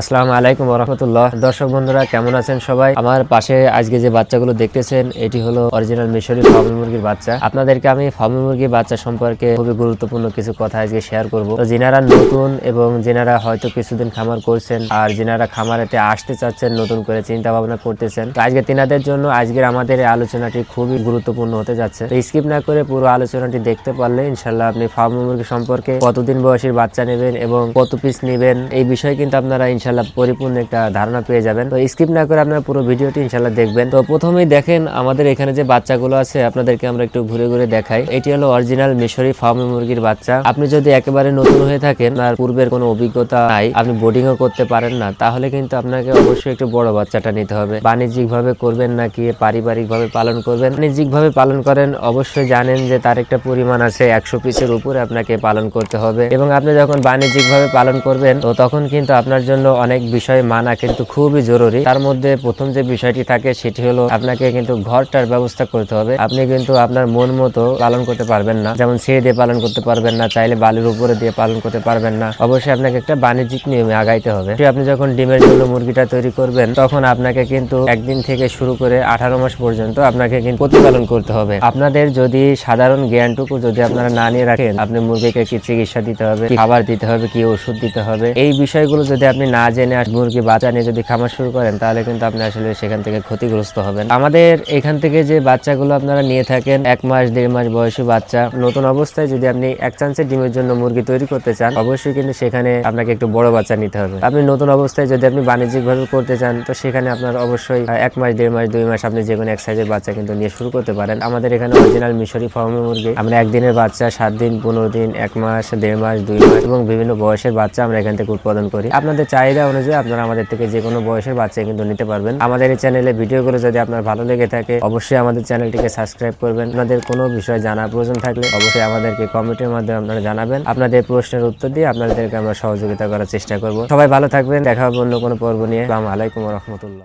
আসসালামু আলাইকুম রহমতুল্লাহ। দর্শক বন্ধুরা, কেমন আছেন সবাই? আমার পাশে আজকে যে বাচ্চাগুলো দেখতেছেন, এটি হলো অরিজিনাল মিশরি ফার্মি মুরগির বাচ্চা। আপনাদেরকে আমি ফার্মি মুরগির বাচ্চা সম্পর্কে খুবই গুরুত্বপূর্ণ কিছু কথা আজকে শেয়ার করব। তো যিনারা নতুন এবং যিনারা হয়তো কিছুদিন খামার করছেন আর যিনারা খামারেতে আসতে চাচ্ছেন, নতুন করে চিন্তা ভাবনা করতেছেন, তো আজকে তিনাদের জন্য আজকের আমাদের এই আলোচনাটি খুবই গুরুত্বপূর্ণ হতে যাচ্ছে। তো স্কিপ না করে পুরো আলোচনাটি দেখতে পারলে ইনশাল্লাহ আপনি ফার্মি মুরগি সম্পর্কে কতদিন বয়সের বাচ্চা নেবেন এবং কত পিস নেবেন, এই বিষয়ে কিন্তু আপনারা ইনশাল্লাহ পরিপূর্ণ একটা ধারণা পেয়ে যাবেন। তো স্কিপ না করে আপনারা পুরো ভিডিওটি ইনশাল্লাহ দেখবেন। তো প্রথমেই দেখেন আমাদের এখানে যে বাচ্চাগুলো আছে, আপনাদেরকে আমরা একটু ঘুরে ঘুরে দেখাই। এটি হলো অরিজিনাল মিশরি ফার্মি মুরগির বাচ্চা। আপনি যদি একেবারে নতুন হয়ে থাকেন আর পূর্বের কোনো অভিজ্ঞতা নাই, আপনি বোর্ডিংও করতে পারেন না, তাহলে কিন্তু আপনাকে অবশ্যই একটু বড় বাচ্চাটা নিতে হবে। বাণিজ্যিক ভাবে করবেন নাকি পারিবারিক ভাবে পালন করবেন। বাণিজ্যিক ভাবে পালন করেন, অবশ্যই জানেন যে তার একটা পরিমাণ আছে, একশো পিসের উপরে আপনাকে পালন করতে হবে। এবং আপনি যখন বাণিজ্যিক ভাবে পালন করবেন, তো তখন কিন্তু আপনার জন্য অনেক বিষয় মানা কিন্তু খুবই জরুরি। তার মধ্যে প্রথম যে বিষয়টি থাকে সেটি হলো আপনাকে কিন্তু ঘরটার ব্যবস্থা করতে হবে। আপনি কিন্তু আপনার মন মতো পালন করতে পারবেন না। যেমন ছেড়ে দিয়ে পালন করতে পারবেন না, চাইলে বালির উপরে দিয়ে পালন করতে পারবেন না। অবশ্যই আপনাকে একটা বাণিজ্যিক নিয়মে আগাইতে হবে। আপনি যখন ডিমের জন্য মুরগিটা তৈরি করবেন, তখন আপনাকে কিন্তু একদিন থেকে শুরু করে আঠারো মাস পর্যন্ত আপনাকে কিন্তু প্রতিপালন করতে হবে। আপনাদের যদি সাধারণ জ্ঞানটুকু যদি আপনারা না নিয়ে রাখেন, আপনি মুরগিকে কি চিকিৎসা দিতে হবে, খাবার দিতে হবে, কি ওষুধ দিতে হবে, এই বিষয়গুলো যদি আপনি না জেনে আর মুরগি বাচ্চা নিয়ে যদি খামার শুরু করেন, তাহলে কিন্তু আপনি আসলে সেখান থেকে ক্ষতিগ্রস্ত হবেন। আমাদের এখান থেকে যে বাচ্চাগুলো আপনারা নিয়ে থাকেন, এক মাস, দেড় মাস বয়সী বাচ্চা, নতুন অবস্থায় যদি আপনি এক চান্সের ডিমের জন্য মুরগি তৈরি করতে চান, অবশ্যই কিন্তু সেখানে আপনাকে একটু বড় বাচ্চা নিতে হবে। আপনি নতুন অবস্থায় যদি আপনি বাণিজ্যিক ভাবে করতে চান, তো সেখানে আপনার অবশ্যই এক মাস, দেড় মাস, দুই মাস আপনি যে কোনো এক সাইজের বাচ্চা কিন্তু নিয়ে শুরু করতে পারেন। আমাদের এখানে অরিজিনাল মিশরি ফার্মে মুরগি। আমরা একদিনের বাচ্চা, সাত দিন, পনেরো দিন, এক মাস, দেড় মাস, দুই মাস এবং বিভিন্ন বয়সের বাচ্চা আমরা এখান থেকে উৎপাদন করি। আপনাদের চাহিদা অনুযায়ী আপনারা আমাদের থেকে যে কোনো বয়সের বাচ্চা কিন্তু নিতে পারবেন। আমাদের এই চ্যানেলে ভিডিওগুলো যদি আপনার ভালো লেগে থাকে, অবশ্যই আমাদের চ্যানেলটিকে সাবস্ক্রাইব করবেন। আপনাদের কোনো বিষয় জানা প্রয়োজন থাকলে অবশ্যই আমাদেরকে কমেন্টের মাধ্যমে আপনারা জানাবেন। আপনাদের প্রশ্নের উত্তর দিয়ে আপনাদেরকে আমরা সহযোগিতা করার চেষ্টা করব। সবাই ভালো থাকবেন, দেখা হবে অন্য কোনো পর্ব নিয়ে। আসসালামু আলাইকুম রহমতুল্লাহ।